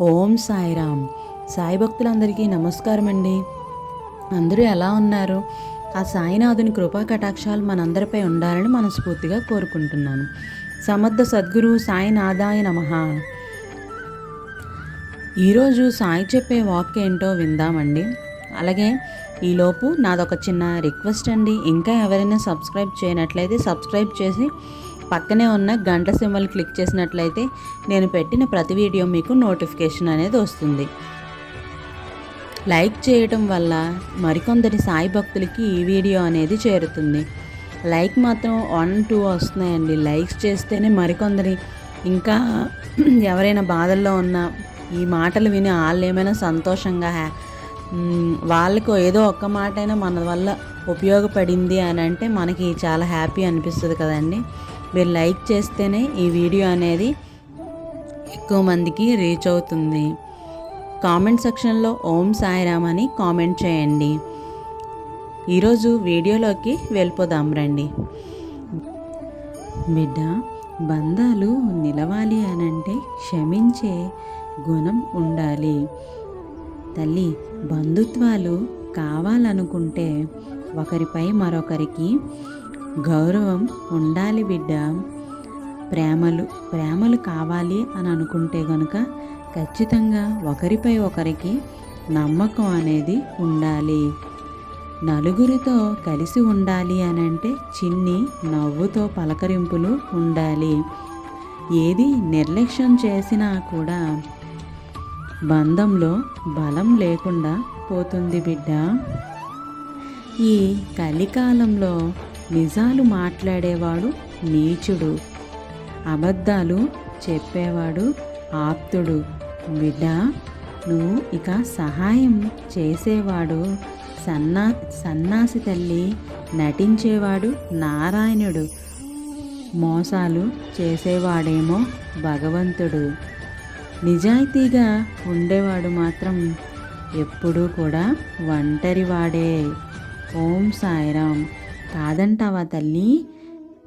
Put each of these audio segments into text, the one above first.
ఓం సాయిరామ్. సాయి భక్తులందరికీ నమస్కారం అండి అందరూ ఎలా ఉన్నారు? ఆ సాయినాథుని కృపా కటాక్షాలు మనందరిపై ఉండాలని మనస్ఫూర్తిగా కోరుకుంటున్నాను. సమర్థ సద్గురు సాయినాథాయ నమ. ఈరోజు సాయి చెప్పే వాక్ ఏంటో విందామండి. అలాగే ఈలోపు నాదొక చిన్న రిక్వెస్ట్ అండి. ఇంకా ఎవరైనా సబ్స్క్రైబ్ చేయనట్లయితే సబ్స్క్రైబ్ చేసి పక్కనే ఉన్న గంట సింబల్ క్లిక్ చేసినట్లయితే నేను పెట్టిన ప్రతి వీడియో మీకు నోటిఫికేషన్ అనేది వస్తుంది. లైక్ చేయటం వల్ల మరికొందరి సాయి భక్తులకి ఈ వీడియో అనేది చేరుతుంది. లైక్ మాత్రం వన్ టూ వస్తున్నాయండి. లైక్స్ చేస్తేనే మరికొందరి ఇంకా ఎవరైనా బాధల్లో ఉన్న ఈ మాటలు విని వాళ్ళు ఏమైనా సంతోషంగా వాళ్ళకు ఏదో ఒక్క మాట అయినా మన వల్ల ఉపయోగపడింది అని అంటే మనకి చాలా హ్యాపీ అనిపిస్తుంది కదండి. మీరు లైక్ చేస్తేనే ఈ వీడియో అనేది ఎక్కువ మందికి రీచ్ అవుతుంది. కామెంట్ సెక్షన్లో ఓం సాయిరామ్ అని కామెంట్ చేయండి. ఈరోజు వీడియోలోకి వెళ్ళిపోదాం రండి. బిడ్డ బంధాలు నిలవాలి అనంటే క్షమించే గుణం ఉండాలి. తల్లి బంధుత్వాలు కావాలనుకుంటే ఒకరిపై మరొకరికి గౌరవం ఉండాలి బిడ్డ. ప్రేమలు ప్రేమలు కావాలి అని అనుకుంటే గనుక ఖచ్చితంగా ఒకరిపై ఒకరికి నమ్మకం అనేది ఉండాలి. నలుగురితో కలిసి ఉండాలి అని అంటే చిన్ని నవ్వుతో పలకరింపులు ఉండాలి. ఏది నిర్లక్ష్యం చేసినా కూడా బంధంలో బలం లేకుండా పోతుంది బిడ్డ. ఈ కలికాలంలో నిజాలు మాట్లాడేవాడు నీచుడు. అబద్ధాలు చెప్పేవాడు ఆప్తుడు. బిడ్డ నువ్వు ఇక సహాయం చేసేవాడు. సన్నా సన్నాసి తల్లి నటించేవాడు నారాయణుడు. మోసాలు చేసేవాడేమో భగవంతుడు. నిజాయితీగా ఉండేవాడు మాత్రం ఎప్పుడూ కూడా ఒంటరివాడే. ఓం సాయిరామ్. కాదంటావా తల్లి?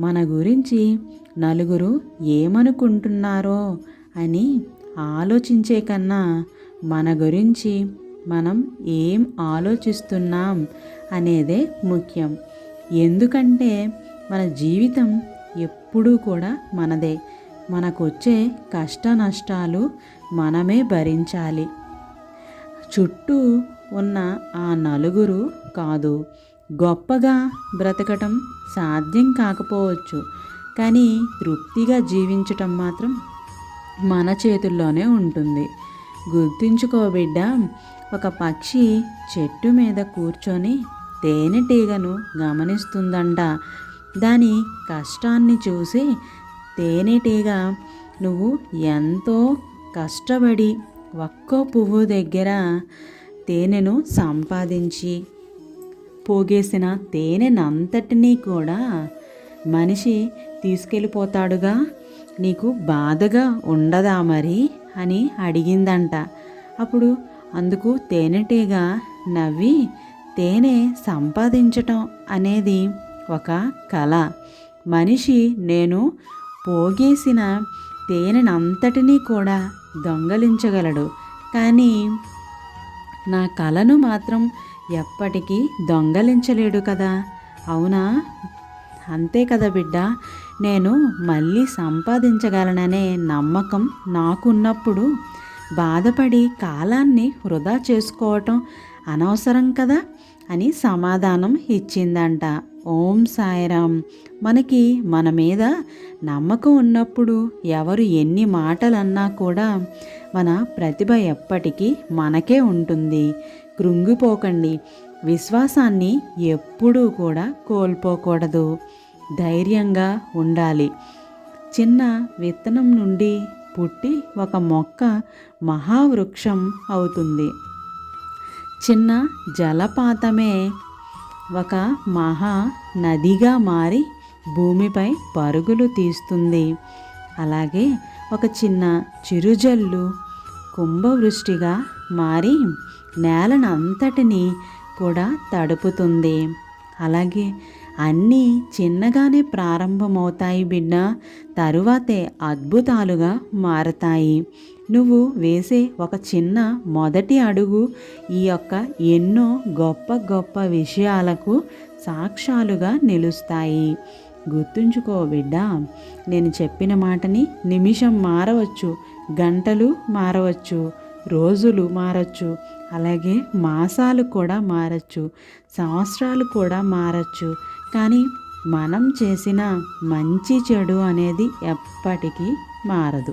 మన గురించి నలుగురు ఏమనుకుంటున్నారో అని ఆలోచించే కన్నా మన గురించి మనం ఏం ఆలోచిస్తున్నాం అనేదే ముఖ్యం. ఎందుకంటే మన జీవితం ఎప్పుడూ కూడా మనదే. మనకొచ్చే కష్ట నష్టాలు మనమే భరించాలి. చుట్టూ ఉన్న ఆ నలుగురు కాదు. గొప్పగా బ్రతకటం సాధ్యం కాకపోవచ్చు. కానీ తృప్తిగా జీవించటం మాత్రం మన చేతుల్లోనే ఉంటుంది. గుర్తుంచుకో బిడ్డ ఒక పక్షి చెట్టు మీద కూర్చొని తేనెటీగను గమనిస్తుందంట. దాని కష్టాన్ని చూసి తేనెటీగ నువ్వు ఎంతో కష్టపడి ఒక్కో పువ్వు దగ్గర తేనెను సంపాదించి పోగేసిన తేనెనంతటినీ కూడా మనిషి తీసుకెళ్ళిపోతాడుగా? నీకు బాధగా ఉండదా మరి? అని అడిగిందంట. అప్పుడు అందుకు తేనెటీగ నవ్వి తేనె సంపాదించటం అనేది ఒక కళ మనిషి నేను పోగేసిన తేనెనంతటినీ కూడా దొంగలించగలడు. కానీ నా కళను మాత్రం ఎప్పటికీ దొంగలించలేడు కదా. అవునా? అంతే కదా బిడ్డ. నేను మళ్ళీ సంపాదించగలననే నమ్మకం నాకున్నప్పుడు బాధపడి కాలాన్ని వృధా చేసుకోవటం అనవసరం కదా అని సమాధానం ఇచ్చిందంట. ఓం సాయిరామ్ మనకి మన మీద నమ్మకం ఉన్నప్పుడు ఎవరు ఎన్ని మాటలన్నా కూడా మన ప్రతిభ ఎప్పటికీ మనకే ఉంటుంది. కృంగిపోకండి. విశ్వాసాన్ని ఎప్పుడూ కూడా కోల్పోకూడదు. ధైర్యంగా ఉండాలి. చిన్న విత్తనం నుండి పుట్టి ఒక మొక్క మహావృక్షం అవుతుంది. చిన్న జలపాతమే ఒక మహా నదిగా మారి భూమిపై పరుగులు తీస్తుంది. అలాగే ఒక చిన్న చిరుజల్లు కుంభవృష్టిగా మారి నేలనంతటిని కూడా తడుపుతుంది. అలాగే అన్నీ చిన్నగానే ప్రారంభమవుతాయి బిడ్డ తరువాతే అద్భుతాలుగా మారతాయి. నువ్వు వేసే ఒక చిన్న మొదటి అడుగు ఈ యొక్క ఎన్నో గొప్ప గొప్ప విషయాలకు సాక్ష్యాలుగా నిలుస్తాయి. గుర్తుంచుకో బిడ్డ నేను చెప్పిన మాటని నిమిషం మారవచ్చు. గంటలు మారవచ్చు రోజులు మారచ్చు అలాగే మాసాలు కూడా మారచ్చు సంవత్సరాలు కూడా మారచ్చు. కానీ మనం చేసిన మంచి చెడు అనేది ఎప్పటికీ మారదు.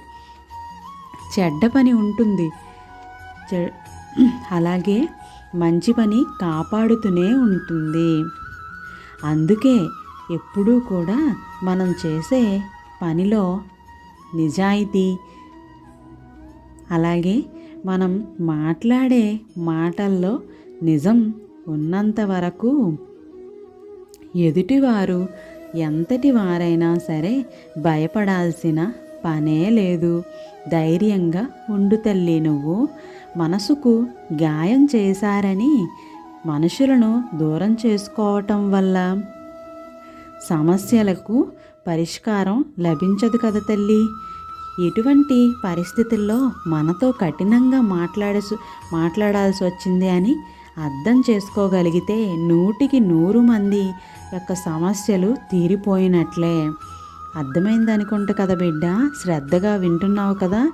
చెడ్డ పని ఉంటుంది. చె- అలాగే మంచి పని కాపాడుతూనే ఉంటుంది. అందుకే ఎప్పుడూ కూడా మనం చేసే పనిలో నిజాయితీ అలాగే మనం మాట్లాడే మాటల్లో నిజం ఉన్నంత వరకు ఎదుటివారు ఎంతటి వారైనా సరే భయపడాల్సిన పనే లేదు. ధైర్యంగా ఉండు తల్లి నువ్వు. మనసుకు గాయం చేశారని మనుషులను దూరం చేసుకోవటం వల్ల సమస్యలకు పరిష్కారం లభించదు కదా తల్లి. ఎటువంటి పరిస్థితుల్లో మనతో కఠినంగా మాట్లాడసు మాట్లాడాల్సి వచ్చింది అని అర్థం చేసుకోగలిగితే నూటికి నూరు మంది యొక్క సమస్యలు తీరిపోయినట్లే. అర్థమైంది అనుకుంటా కదా బిడ్డ? శ్రద్ధగా వింటున్నావు కదా?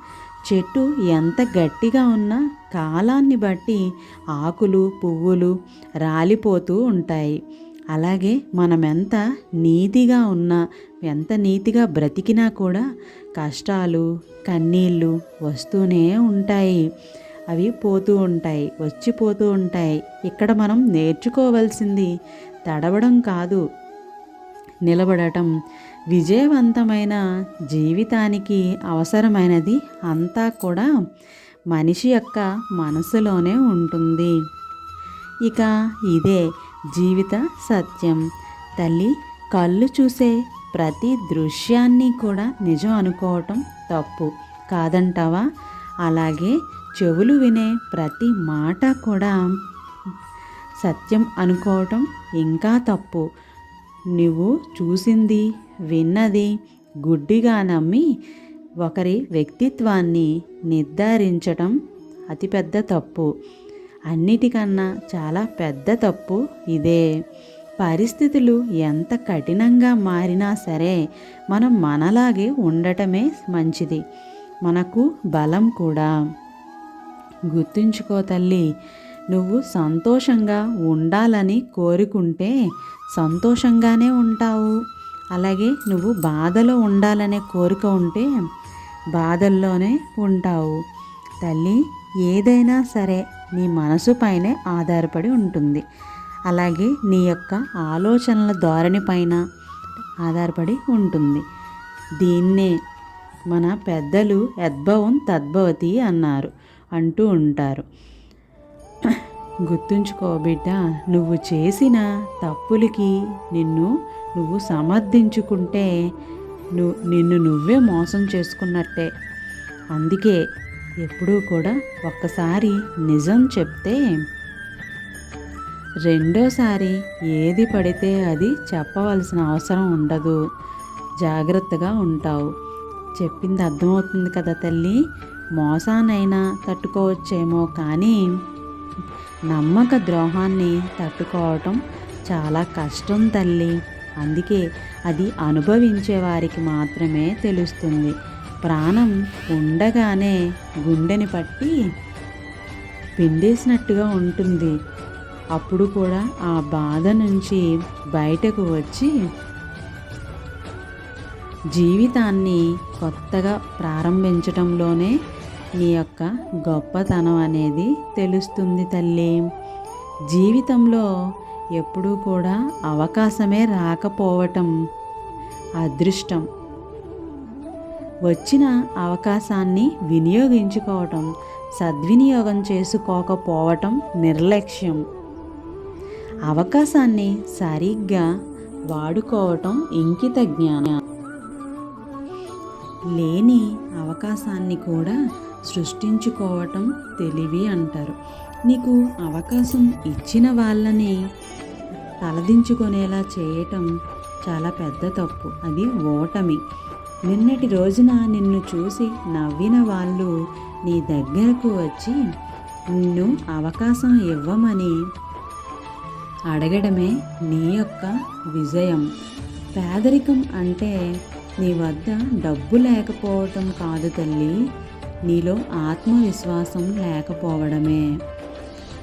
చెట్టు ఎంత గట్టిగా ఉన్నా కాలాన్ని బట్టి ఆకులు పువ్వులు రాలిపోతూ ఉంటాయి. అలాగే మనం ఎంత నీతిగా ఉన్నా ఎంత నీతిగా బ్రతికినా కూడా కష్టాలు కన్నీళ్ళు వస్తూనే ఉంటాయి. అవి పోతూ ఉంటాయి వచ్చిపోతూ ఉంటాయి. ఇక్కడ మనం నేర్చుకోవాల్సింది తడవడం కాదు నిలబడటం. విజయవంతమైన జీవితానికి అవసరమైనది అంతా కూడా మనిషి యొక్క మనసులోనే ఉంటుంది. ఇక ఇదే జీవిత సత్యం. తల్లి కళ్ళు చూసే ప్రతి దృశ్యాన్ని కూడా నిజం అనుకోవటం తప్పు కాదంటావా? అలాగే చెవులు వినే ప్రతి మాట కూడా సత్యం అనుకోవటం ఇంకా తప్పు. నువ్వు చూసింది విన్నది గుడ్డిగా నమ్మి ఒకరి వ్యక్తిత్వాన్ని నిర్ధారించటం అతిపెద్ద తప్పు. అన్నిటికన్నా చాలా పెద్ద తప్పు ఇదే. పరిస్థితులు ఎంత కఠినంగా మారినా సరే మనం మనలాగే ఉండటమే మంచిది. మనకు బలం కూడా. గుర్తుంచుకో తల్లి నువ్వు సంతోషంగా ఉండాలని కోరుకుంటే సంతోషంగానే ఉంటావు. అలాగే నువ్వు బాధలో ఉండాలనే కోరిక ఉంటే బాధల్లోనే ఉంటావు. తల్లి ఏదైనా సరే నీ మనసు పైనే ఆధారపడి ఉంటుంది. అలాగే నీ యొక్క ఆలోచనల ధోరణి పైన ఆధారపడి ఉంటుంది. దీన్నే మన పెద్దలు యద్భవం తద్భవతి అన్నారు అంటూ ఉంటారు. గుర్తుంచుకో బిడ్డ నువ్వు చేసిన తప్పులకి నిన్ను నువ్వు సమర్థించుకుంటే నువ్వు నిన్ను నువ్వే మోసం చేసుకున్నట్టే. అందుకే ఎప్పుడూ కూడా ఒక్కసారి నిజం చెప్తే రెండోసారి ఏది పడితే అది చెప్పవలసిన అవసరం ఉండదు. జాగ్రత్తగా ఉంటావు. చెప్పింది అర్థమవుతుంది కదా తల్లి? మోసానైనా తట్టుకోవచ్చేమో కానీ నమ్మక ద్రోహాన్ని తట్టుకోవటం చాలా కష్టం తల్లి. అందుకే అది అనుభవించే వారికి మాత్రమే తెలుస్తుంది. ప్రాణం ఉండగానే గుండెని పట్టి పిండేసినట్టుగా ఉంటుంది. అప్పుడు కూడా ఆ బాధ నుంచి బయటకు వచ్చి జీవితాన్ని కొత్తగా ప్రారంభించటంలోనే నీ యొక్క గొప్పతనం అనేది తెలుస్తుంది తల్లి. జీవితంలో ఎప్పుడూ కూడా అవకాశమే రాకపోవటం అదృష్టం. వచ్చిన అవకాశాన్ని వినియోగించుకోవటం సద్వినియోగం చేసుకోకపోవటం నిర్లక్ష్యం. అవకాశాన్ని సరిగ్గా వాడుకోవటం ఇంకిత జ్ఞానం. లేని అవకాశాన్ని కూడా సృష్టించుకోవటం తెలివి అంటారు. నీకు అవకాశం ఇచ్చిన వాళ్ళని తలదించుకునేలా చేయటం చాలా పెద్ద తప్పు. అది ఓటమి. నిన్నటి రోజున నిన్ను చూసి నవ్విన వాళ్ళు నీ దగ్గరకు వచ్చి నిన్ను అవకాశం ఇవ్వమని అడగడమే నీ యొక్క విజయం. పేదరికం అంటే నీ వద్ద డబ్బు లేకపోవటం కాదు తల్లి. నీలో ఆత్మవిశ్వాసం లేకపోవడమే.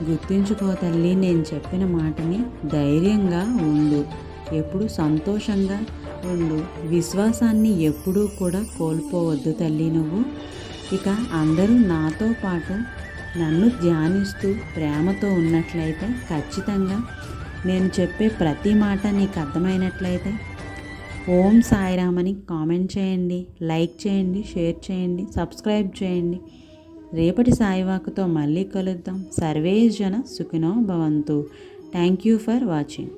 గుర్తుంచుకో తల్లి నేను చెప్పిన మాటని ధైర్యంగా ఉండు. ఎప్పుడు సంతోషంగా ఉండు విశ్వాసాన్ని ఎప్పుడూ కూడా కోల్పోవద్దు తల్లి నువ్వు. ఇక అందరూ నాతో పాటు నన్ను ధ్యానిస్తూ ప్రేమతో ఉన్నట్లయితే ఖచ్చితంగా నేను చెప్పే ప్రతి మాట నీకు అర్థమైనట్లయితే ఓం సాయిరామని కామెంట్ చేయండి లైక్ చేయండి షేర్ చేయండి సబ్స్క్రైబ్ చేయండి. రేపటి సాయివాకుతో మళ్ళీ కలుద్దాం. సర్వే జన సుఖినో భవంతు. Thank you for watching.